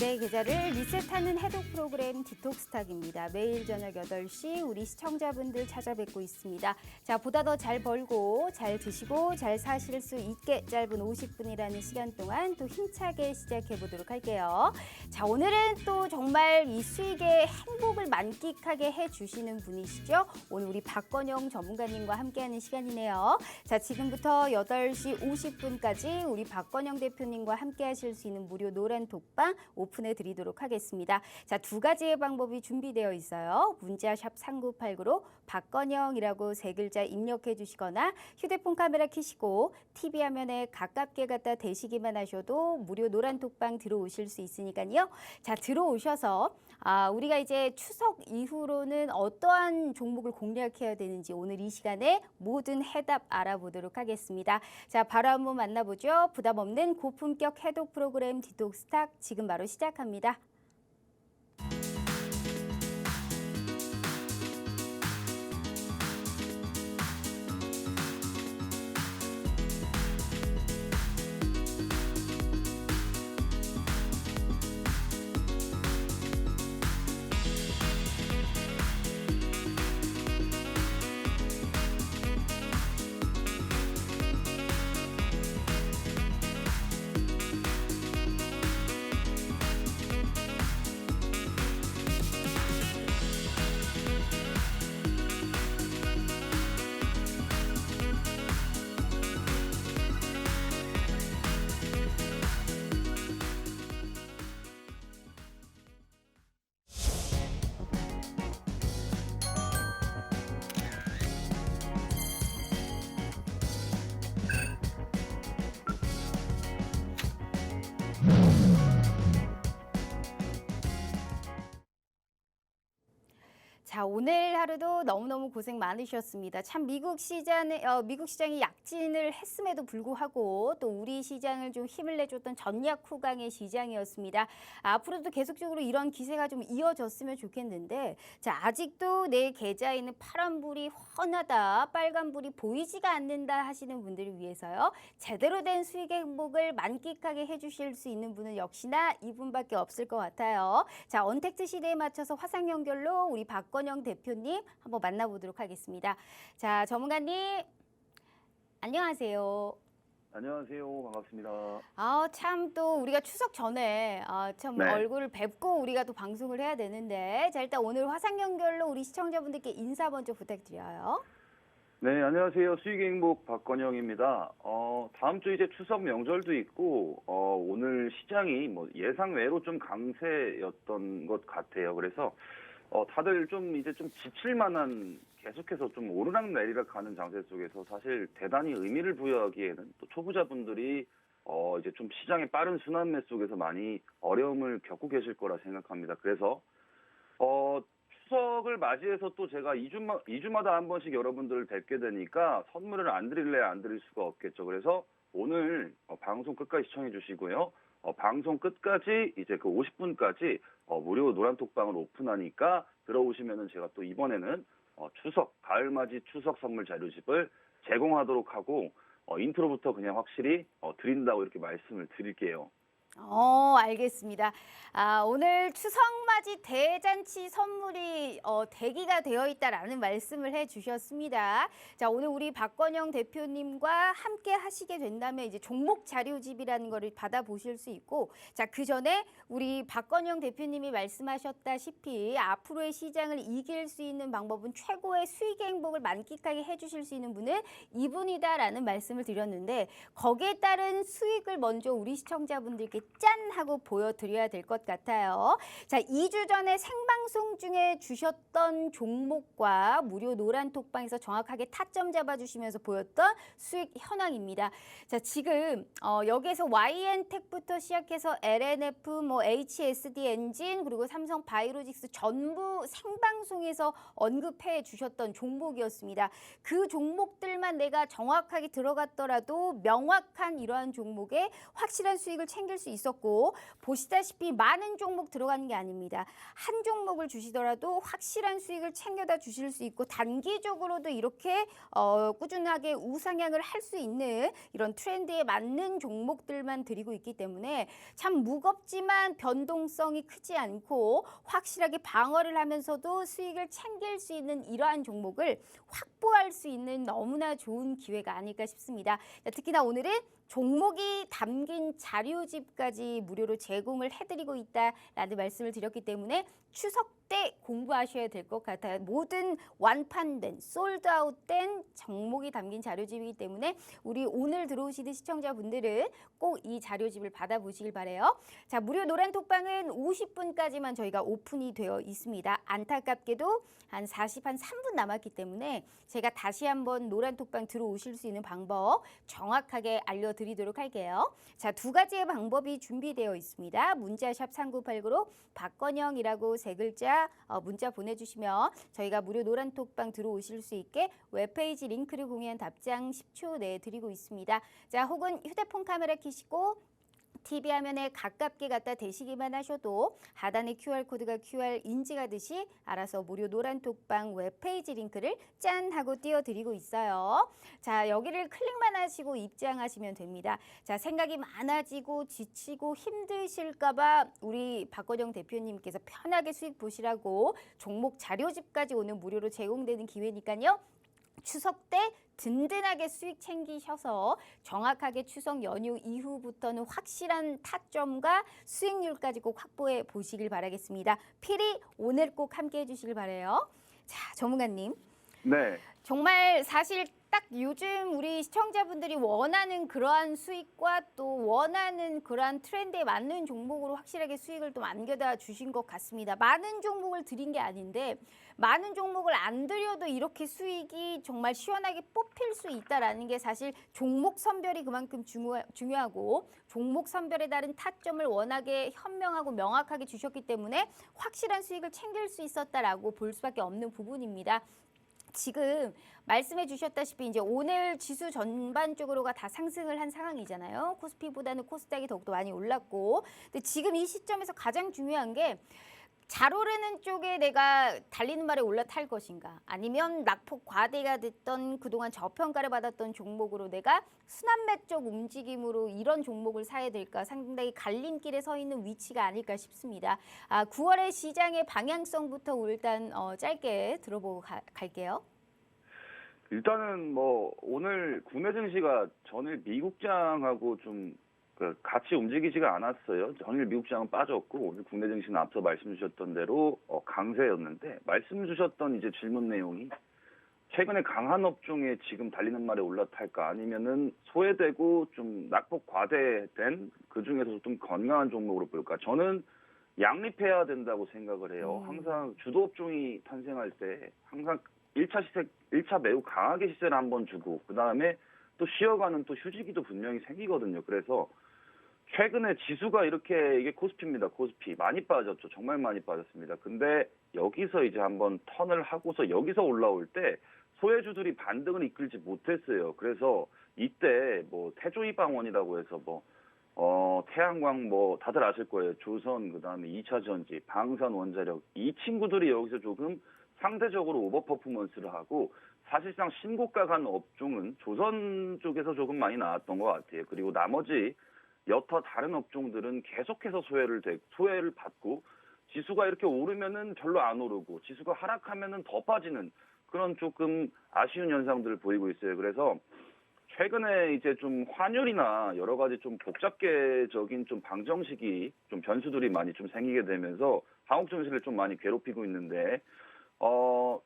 내 계좌를 리셋하는 해독 프로그램 디톡스탁입니다. 매일 저녁 8시 우리 시청자분들 찾아뵙고 있습니다. 자, 보다 더 잘 벌고 잘 드시고 잘 사실 수 있게 짧은 50분이라는 시간 동안 또 힘차게 시작해 보도록 할게요. 자, 오늘은 또 정말 이 수익의 행복을 만끽하게 해 주시는 분이시죠. 오늘 우리 박건영 전문가님과 함께하는 시간이네요. 자, 지금부터 8시 50분까지 우리 박건영 대표님과 함께 하실 수 있는 무료 노란 독방 오픈해 드리도록 하겠습니다. 자, 두 가지의 방법이 준비되어 있어요. 문자 샵 3989로 박건영이라고 세 글자 입력해 주시거나 휴대폰 카메라 켜시고 TV 화면에 가깝게 갖다 대시기만 하셔도 무료 노란 독방 들어오실 수 있으니까요. 자, 들어오셔서 아, 우리가 이제 추석 이후로는 어떠한 종목을 공략해야 되는지 오늘 이 시간에 모든 해답 알아보도록 하겠습니다. 자, 바로 한번 만나보죠. 부담 없는 고품격 해독 프로그램 디톡스탁 지금 바로 시작 합니다. 자, 오늘 하루도 너무너무 고생 많으셨습니다. 참 미국 시장에 어, 미국 시장이 약진을 했음에도 불구하고 또 우리 시장을 좀 힘을 내줬던 전략 후강의 시장이었습니다. 앞으로도 계속적으로 이런 기세가 좀 이어졌으면 좋겠는데 자, 아직도 내 계좌에는 파란 불이 훤하다, 빨간 불이 보이지가 않는다 하시는 분들을 위해서요. 제대로 된 수익의 행복을 만끽하게 해 주실 수 있는 분은 역시나 이분밖에 없을 것 같아요. 자, 언택트 시대에 맞춰서 화상 연결로 우리 박건영 대표님 한번 만나보도록 하겠습니다. 자, 전문가님 안녕하세요. 안녕하세요. 반갑습니다. 아, 참 또 우리가 추석 전에 아, 참 네. 얼굴을 뵙고 우리가 또 방송을 해야 되는데 자, 일단 오늘 화상 연결로 우리 시청자분들께 인사 먼저 부탁드려요. 네, 안녕하세요. 수익의 행복 박건영입니다. 어, 다음 주 이제 추석 명절도 있고, 어, 오늘 시장이 뭐 예상 외로 좀 강세였던 것 같아요. 그래서, 어, 다들 좀 이제 좀 지칠 만한 계속해서 좀 오르락 내리락 하는 장세 속에서 사실 대단히 의미를 부여하기에는 또 초보자분들이 어, 이제 좀 시장의 빠른 순환매 속에서 많이 어려움을 겪고 계실 거라 생각합니다. 그래서, 어, 추석을 맞이해서 또 제가 2주마, 2주마다 한 번씩 여러분들을 뵙게 되니까 선물을 안 드릴래 안 드릴 수가 없겠죠. 그래서 오늘 어, 방송 끝까지 시청해 주시고요. 어, 방송 끝까지 이제 그 50분까지 어, 무료 노란톡방을 오픈하니까 들어오시면은 제가 또 이번에는 어, 추석 가을맞이 추석 선물 자료집을 제공하도록 하고 어, 인트로부터 그냥 확실히 어, 드린다고 이렇게 말씀을 드릴게요. 어, 알겠습니다. 아, 오늘 추석맞이 대잔치 선물이 어, 대기가 되어 있다라는 말씀을 해 주셨습니다. 자, 오늘 우리 박건영 대표님과 함께 하시게 된다면 이제 종목 자료집이라는 거를 받아보실 수 있고, 자, 그 전에 우리 박건영 대표님이 말씀하셨다시피 앞으로의 시장을 이길 수 있는 방법은 최고의 수익 행복을 만끽하게 해 주실 수 있는 분은 이분이다라는 말씀을 드렸는데, 거기에 따른 수익을 먼저 우리 시청자분들께 짠 하고 보여드려야 될 것 같아요. 자, 2주 전에 생방송 중에 주셨던 종목과 무료 노란 톡방에서 정확하게 타점 잡아주시면서 보였던 수익 현황입니다. 자, 지금 어, 여기에서 YN텍부터 시작해서 LNF, 뭐 HSD 엔진 그리고 삼성 바이오로직스 전부 생방송에서 언급해 주셨던 종목이었습니다. 그 종목들만 내가 정확하게 들어갔더라도 명확한 이러한 종목에 확실한 수익을 챙길 수수 있었고 보시다시피 많은 종목 들어가는 게 아닙니다. 한 종목을 주시더라도 확실한 수익을 챙겨다 주실 수 있고 단기적으로도 이렇게 어, 꾸준하게 우상향을 할 수 있는 이런 트렌드에 맞는 종목들만 드리고 있기 때문에 참 무겁지만 변동성이 크지 않고 확실하게 방어를 하면서도 수익을 챙길 수 있는 이러한 종목을 확보할 수 있는 너무나 좋은 기회가 아닐까 싶습니다. 자, 특히나 오늘은 종목이 담긴 자료집까지 무료로 제공을 해드리고 있다라는 말씀을 드렸기 때문에 추석 때 공부하셔야 될 것 같아요. 모든 완판된 솔드아웃된 종목이 담긴 자료집이기 때문에 우리 오늘 들어오시는 시청자분들은 꼭 이 자료집을 받아보시길 바래요. 자, 무료 노란 톡방은 50분까지만 저희가 오픈이 되어 있습니다. 안타깝게도 한 40, 한 3분 남았기 때문에 제가 다시 한번 노란 톡방 들어오실 수 있는 방법 정확하게 알려드리도록 할게요. 자, 두 가지의 방법이 준비되어 있습니다. 문자샵 3989로 박건영이라고 세 글자 어, 문자 보내주시면 저희가 무료 노란 톡방 들어오실 수 있게 웹페이지 링크를 공유한 답장 10초 내에 드리고 있습니다. 자, 혹은 휴대폰 카메라 켜시고 TV 화면에 가깝게 갖다 대시기만 하셔도 하단에 QR코드가 QR 인지가듯이 알아서 무료 노란 톡방 웹페이지 링크를 짠 하고 띄워드리고 있어요. 자, 여기를 클릭만 하시고 입장하시면 됩니다. 자, 생각이 많아지고 지치고 힘드실까봐 우리 박건영 대표님께서 편하게 수익 보시라고 종목 자료집까지 오늘 무료로 제공되는 기회니까요. 추석 때 든든하게 수익 챙기셔서 정확하게 추석 연휴 이후부터는 확실한 타점과 수익률까지 꼭 확보해 보시길 바라겠습니다. 필히 오늘 꼭 함께 해주시길 바래요. 자, 전문가님. 네. 정말 사실 딱 요즘 우리 시청자분들이 원하는 그러한 수익과 또 원하는 그러한 트렌드에 맞는 종목으로 확실하게 수익을 또 안겨다 주신 것 같습니다. 많은 종목을 드린 게 아닌데 많은 종목을 안 드려도 이렇게 수익이 정말 시원하게 뽑힐 수 있다라는 게 사실 종목 선별이 그만큼 중요, 중요하고 종목 선별에 따른 타점을 워낙에 현명하고 명확하게 주셨기 때문에 확실한 수익을 챙길 수 있었다라고 볼 수밖에 없는 부분입니다. 지금 말씀해 주셨다시피 이제 오늘 지수 전반적으로가 다 상승을 한 상황이잖아요. 코스피보다는 코스닥이 더욱더 많이 올랐고. 근데 지금 이 시점에서 가장 중요한 게 잘 오르는 쪽에 내가 달리는 말에 올라탈 것인가 아니면 낙폭 과대가 됐던 그동안 저평가를 받았던 종목으로 내가 순환매 쪽 움직임으로 이런 종목을 사야 될까 상당히 갈림길에 서 있는 위치가 아닐까 싶습니다. 아, 9월의 시장의 방향성부터 일단 어, 짧게 들어보고 가- 갈게요. 일단은 뭐 오늘 국내 증시가 전일 미국장하고 좀그 같이 움직이지가 않았어요. 전일 미국장은 빠졌고 오늘 국내 증시는 앞서 말씀 주셨던 대로 어, 강세였는데 말씀 주셨던 이제 질문 내용이 최근에 강한 업종에 지금 달리는 말에 올라탈까 아니면은 소외되고 좀 낙폭 과대된 그 중에서 좀 건강한 종목으로 볼까? 저는 양립해야 된다고 생각을 해요. 음. 항상 주도 업종이 탄생할 때 항상 1차 시세, 1차 매우 강하게 시세를 한번 주고 그 다음에 또 쉬어가는 또 휴지기도 분명히 생기거든요. 그래서 최근에 지수가 이렇게 이게 코스피입니다. 코스피 많이 빠졌죠. 정말 많이 빠졌습니다. 근데 여기서 이제 한번 턴을 하고서 여기서 올라올 때 소외주들이 반등을 이끌지 못했어요. 그래서 이때 뭐 태조이 방원이라고 해서 뭐 어, 태양광 뭐 다들 아실 거예요. 조선 그다음에 2차 전지, 방산 원자력 이 친구들이 여기서 조금 상대적으로 오버 퍼포먼스를 하고 사실상 신고가 간 업종은 조선 쪽에서 조금 많이 나왔던 것 같아요. 그리고 나머지 여타 다른 업종들은 계속해서 소외를 되, 소외를 받고 지수가 이렇게 오르면은 별로 안 오르고 지수가 하락하면은 더 빠지는 그런 조금 아쉬운 현상들을 보이고 있어요. 그래서 최근에 이제 좀 환율이나 여러 가지 좀 복잡계적인 좀 방정식이 좀 변수들이 많이 좀 생기게 되면서 한국 증시를 좀 많이 괴롭히고 있는데 어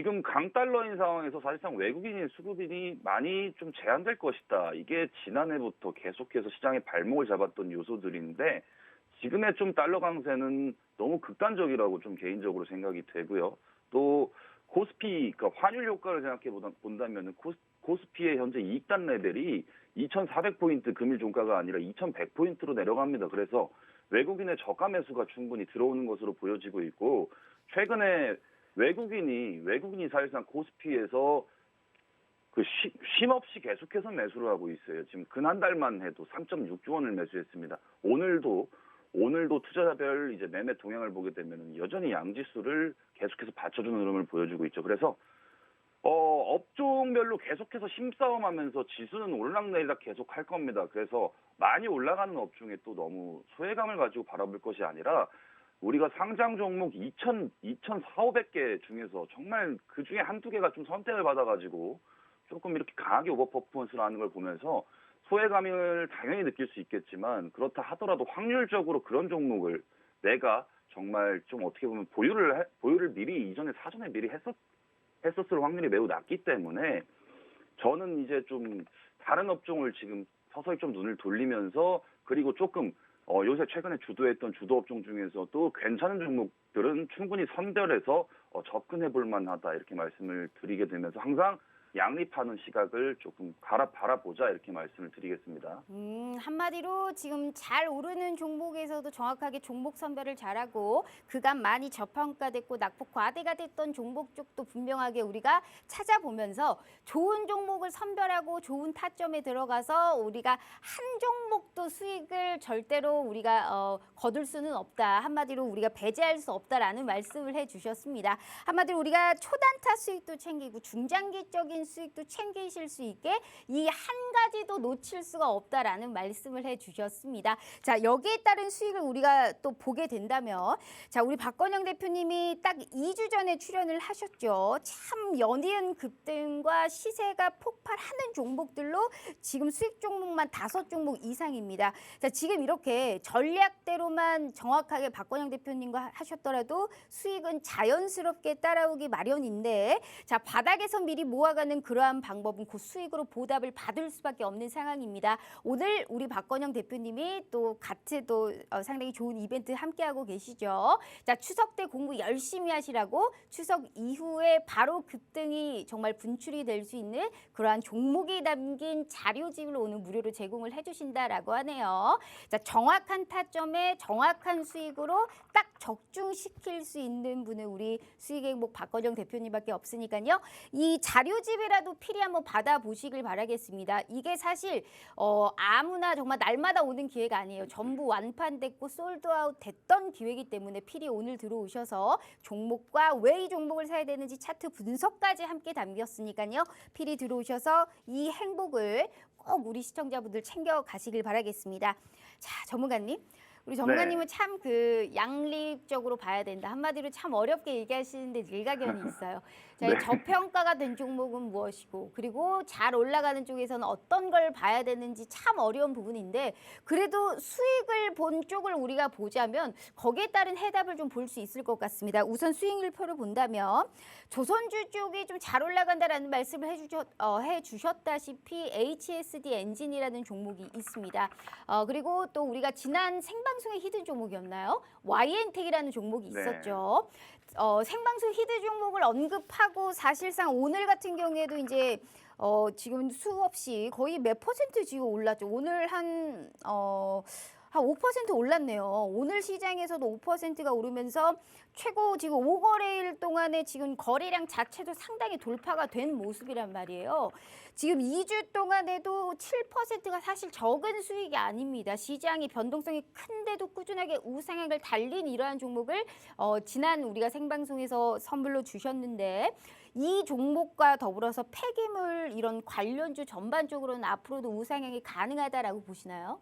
지금 강달러인 상황에서 사실상 외국인의 수급인이 많이 좀 제한될 것이다. 이게 지난해부터 계속해서 시장에 발목을 잡았던 요소들인데 지금의 좀 달러 강세는 너무 극단적이라고 좀 개인적으로 생각이 되고요. 또 코스피, 그러니까 환율 효과를 생각해 본다면은 코스, 코스피의 현재 이익단 레벨이 2,400포인트 금일 종가가 아니라 2,100포인트로 내려갑니다. 그래서 외국인의 저가 매수가 충분히 들어오는 것으로 보여지고 있고 최근에 외국인이 외국인이 사실상 코스피에서 그 쉼, 쉼 없이 계속해서 매수를 하고 있어요. 지금 근 한 달만 해도 3.6조 원을 매수했습니다. 오늘도 오늘도 투자자별 이제 매매 동향을 보게 되면 여전히 양지수를 계속해서 받쳐주는 흐름을 보여주고 있죠. 그래서 어, 업종별로 계속해서 힘싸움하면서 지수는 올락내리락 계속 할 겁니다. 그래서 많이 올라가는 업종에 또 너무 소외감을 가지고 바라볼 것이 아니라 우리가 상장 종목 2,000, 2,400개 중에서 정말 그 중에 한두 개가 좀 선택을 받아가지고 조금 이렇게 강하게 오버 퍼포먼스를 하는 걸 보면서 소외감을 당연히 느낄 수 있겠지만 그렇다 하더라도 확률적으로 그런 종목을 내가 정말 좀 어떻게 보면 보유를 해- 보유를 미리 이전에 사전에 미리 했었 했었을 확률이 매우 낮기 때문에 저는 이제 좀 다른 업종을 지금 서서히 좀 눈을 돌리면서 그리고 조금 어, 요새 최근에 주도했던 주도 업종 중에서도 괜찮은 종목들은 충분히 선별해서 어, 접근해 볼 만하다 이렇게 말씀을 드리게 되면서 항상 양립하는 시각을 조금 갈아 바라보자 이렇게 말씀을 드리겠습니다. 음, 한마디로 지금 잘 오르는 종목에서도 정확하게 종목 선별을 잘하고 그간 많이 저평가됐고 낙폭 과대가 됐던 종목 쪽도 분명하게 우리가 찾아보면서 좋은 종목을 선별하고 좋은 타점에 들어가서 우리가 한 종목도 수익을 절대로 우리가 어, 거둘 수는 없다. 한마디로 우리가 배제할 수 없다라는 말씀을 해주셨습니다. 한마디로 우리가 초단타 수익도 챙기고 중장기적인 수익도 챙기실 수 있게 이 한 가지도 놓칠 수가 없다라는 말씀을 해주셨습니다. 자 여기에 따른 수익을 우리가 또 보게 된다면 자 우리 박건영 대표님이 딱 2주 전에 출연을 하셨죠. 참 연이은 급등과 시세가 폭발하는 종목들로 지금 수익 종목만 다섯 종목 이상입니다. 자 지금 이렇게 전략대로만 정확하게 박건영 대표님과 하셨더라도 수익은 자연스럽게 따라오기 마련인데 자 바닥에서 미리 모아가는 그러한 방법은 곧 수익으로 보답을 받을 수밖에 없는 상황입니다. 오늘 우리 박건영 대표님이 또 같이 또 어, 상당히 좋은 이벤트 함께하고 계시죠. 자 추석 때 공부 열심히 하시라고 추석 이후에 바로 급등이 정말 분출이 될 수 있는 그러한 종목이 담긴 자료집을 오늘 무료로 제공을 해주신다라고 하네요. 자 정확한 타점에 정확한 수익으로 딱 적중시킬 수 있는 분은 우리 수익 행복 박건영 대표님밖에 없으니까요. 이 자료집 이라도 필히 한번 받아보시길 바라겠습니다. 이게 사실 어, 아무나 정말 날마다 오는 기회가 아니에요. 전부 완판됐고 솔드아웃 됐던 기회이기 때문에 필히 오늘 들어오셔서 종목과 왜 이 종목을 사야 되는지 차트 분석까지 함께 담겼으니까요. 필히 들어오셔서 이 행복을 꼭 우리 시청자분들 챙겨 가시길 바라겠습니다. 자, 전문가님. 우리 전문가님은 참그 양립적으로 봐야 된다. 한마디로 참 어렵게 얘기하시는데 일가견이 있어요. 자, 이 네. 저평가가 된 종목은 무엇이고 그리고 잘 올라가는 쪽에서는 어떤 걸 봐야 되는지 참 어려운 부분인데 그래도 수익을 본 쪽을 우리가 보자면 거기에 따른 해답을 좀 볼 수 있을 것 같습니다. 우선 수익률표를 본다면 조선주 쪽이 좀 잘 올라간다라는 말씀을 해주셨, 어, 해주셨다시피 HSD 엔진이라는 종목이 있습니다. 어, 그리고 또 우리가 지난 생방송의 히든 종목이었나요? YN텍이라는 종목이 네. 있었죠. 어, 생방송 히든 종목을 언급하고 사실상 오늘 같은 경우에도 이제 어, 지금 수없이 거의 몇 퍼센트 지금 올랐죠. 오늘 한 어, 한 5% 올랐네요. 오늘 시장에서도 5%가 오르면서 최고 지금 5거래일 동안에 지금 거래량 자체도 상당히 돌파가 된 모습이란 말이에요. 지금 2주 동안에도 7%가 사실 적은 수익이 아닙니다. 시장이 변동성이 큰데도 꾸준하게 우상향을 달린 이러한 종목을 어, 지난 우리가 생방송에서 선물로 주셨는데 이 종목과 더불어서 폐기물 이런 관련주 전반적으로는 앞으로도 우상향이 가능하다라고 보시나요?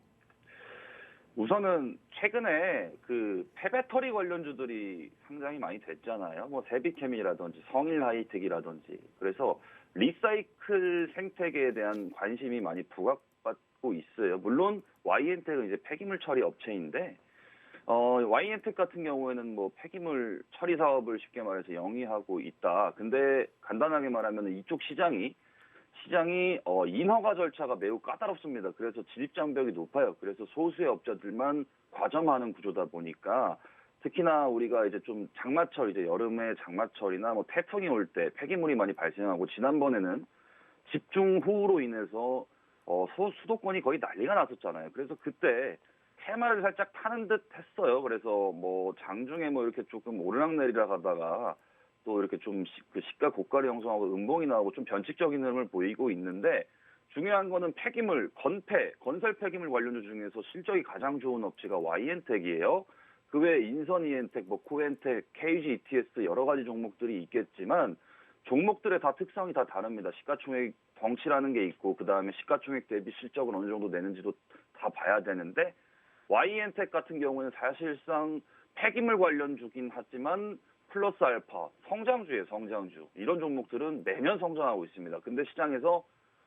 우선은 최근에 그 폐배터리 관련주들이 상당히 많이 됐잖아요. 뭐 세비케미라든지 성일 하이텍이라든지 그래서 리사이클 생태계에 대한 관심이 많이 부각받고 있어요. 물론 YN텍은 이제 폐기물 처리 업체인데 어, YN텍 같은 경우에는 뭐 폐기물 처리 사업을 쉽게 말해서 영위하고 있다. 근데 간단하게 말하면 이쪽 시장이 시장이 어, 인허가 절차가 매우 까다롭습니다. 그래서 진입 장벽이 높아요. 그래서 소수의 업자들만 과점하는 구조다 보니까 특히나 우리가 이제 좀 장마철 이제 여름에 장마철이나 뭐 태풍이 올 때 폐기물이 많이 발생하고 지난번에는 집중 호우로 인해서 어, 소, 수도권이 거의 난리가 났었잖아요. 그래서 그때 테마를 살짝 타는 듯 했어요. 그래서 뭐 장중에 뭐 이렇게 조금 오르락내리락 하다가 또 이렇게 좀 그 시가 고가를 형성하고 음봉이 나오고 좀 변칙적인 흐름을 보이고 있는데 중요한 거는 폐기물, 건폐, 건설 폐기물 관련주 중에서 실적이 가장 좋은 업체가 YN텍이에요. 그 외에 인선 이엔텍, 뭐 코엔텍, KG ETS 여러 가지 종목들이 있겠지만 종목들의 다 특성이 다 다릅니다. 시가총액 덩치라는 게 있고 그 다음에 시가총액 대비 실적을 어느 정도 내는지도 다 봐야 되는데 YN텍 같은 경우는 사실상 폐기물 관련주긴 하지만 플러스 알파 성장주의 성장주 이런 종목들은 매년 성장하고 있습니다. 근데 시장에서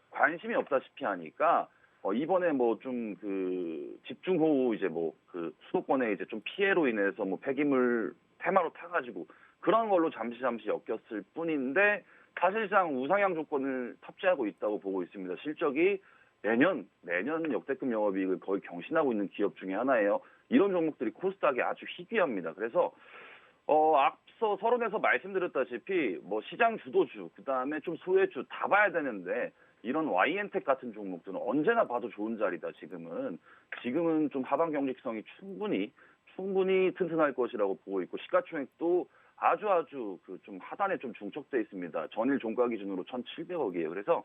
관심이 없다시피 하니까 어, 이번에 뭐 좀 그 집중 호우 이제 뭐 그 수도권에 이제 좀 피해로 인해서 뭐 폐기물 테마로 타가지고 그런 걸로 잠시 잠시 엮였을 뿐인데 사실상 우상향 조건을 탑재하고 있다고 보고 있습니다. 실적이 매년 매년 역대급 영업이익을 거의 경신하고 있는 기업 중에 하나예요. 이런 종목들이 코스닥에 아주 희귀합니다. 그래서 어 앞서 서론에서 말씀드렸다시피 뭐 시장 주도주 그다음에 좀 소외주 다 봐야 되는데 이런 YN텍 같은 종목들은 언제나 봐도 좋은 자리다 지금은 지금은 좀 하방 경직성이 충분히 충분히 튼튼할 것이라고 보고 있고 시가총액도 아주 아주 그 좀 하단에 좀 중첩돼 있습니다. 전일 종가 기준으로 1,700억이에요. 그래서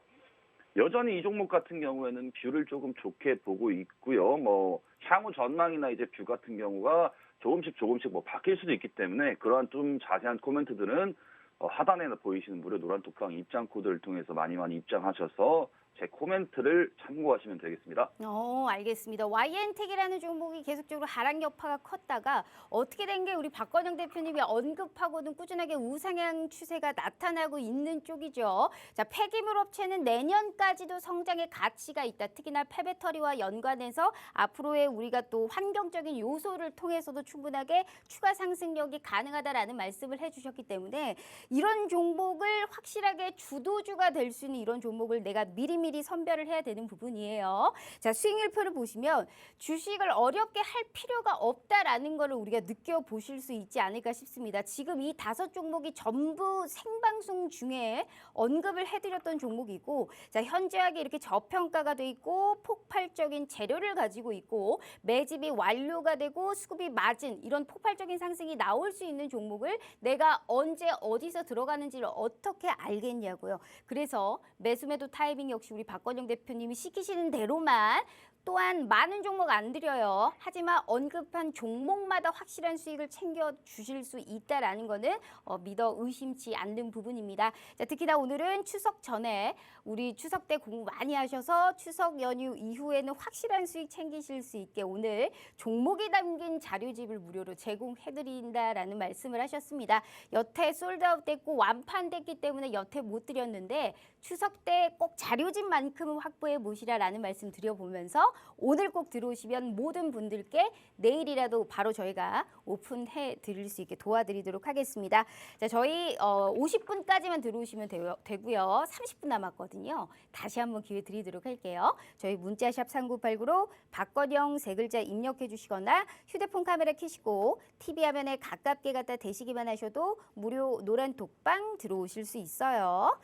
여전히 이 종목 같은 경우에는 뷰를 조금 좋게 보고 있고요. 뭐 향후 전망이나 이제 뷰 같은 경우가 조금씩 조금씩 뭐 바뀔 수도 있기 때문에 그러한 좀 자세한 코멘트들은 어, 하단에 보이시는 무료 노란 톡방 입장 코드를 통해서 많이 많이 입장하셔서 제 코멘트를 참고하시면 되겠습니다. 어, 알겠습니다. YN텍이라는 종목이 계속적으로 하락 여파가 컸다가 어떻게 된 게 우리 박건영 대표님이 언급하고는 꾸준하게 우상향 추세가 나타나고 있는 쪽이죠. 자, 폐기물 업체는 내년까지도 성장의 가치가 있다. 특히나 폐배터리와 연관해서 앞으로의 우리가 또 환경적인 요소를 통해서도 충분하게 추가 상승력이 가능하다라는 말씀을 해주셨기 때문에 이런 종목을 확실하게 주도주가 될 수 있는 이런 종목을 내가 미리미리 선별을 해야 되는 부분이에요. 자, 수익률표를 보시면 주식을 어렵게 할 필요가 없다라는 거를 우리가 느껴보실 수 있지 않을까 싶습니다. 지금 이 다섯 종목이 전부 생방송 중에 언급을 해드렸던 종목이고, 자, 현저하게 이렇게 저평가가 돼 있고, 폭발적인 재료를 가지고 있고, 매집이 완료가 되고, 수급이 맞은 이런 폭발적인 상승이 나올 수 있는 종목을 내가 언제 어디서 들어가는지를 어떻게 알겠냐고요. 그래서 매수매도 타이밍 역시 우리 박건영 대표님이 시키시는 대로만 또한 많은 종목 안 드려요. 하지만 언급한 종목마다 확실한 수익을 챙겨 주실 수 있다라는 거는 어, 믿어 의심치 않는 부분입니다. 자, 특히나 오늘은 추석 전에 우리 추석 때 공부 많이 하셔서 추석 연휴 이후에는 확실한 수익 챙기실 수 있게 오늘 종목이 담긴 자료집을 무료로 제공해 드린다라는 말씀을 하셨습니다. 여태 솔드아웃 됐고 완판됐기 때문에 여태 못 드렸는데 추석 때 꼭 자료집만큼은 확보해 보시라라는 말씀 드려보면서 오늘 꼭 들어오시면 모든 분들께 내일이라도 바로 저희가 오픈해 드릴 수 있게 도와드리도록 하겠습니다. 자, 저희 어, 50분까지만 들어오시면 되요, 되고요. 30분 남았거든요. 다시 한번 기회 드리도록 할게요. 저희 문자샵 3989로 박건영 세 글자 입력해 주시거나 휴대폰 카메라 켜시고 TV 화면에 가깝게 갖다 대시기만 하셔도 무료 노란 독방 들어오실 수 있어요.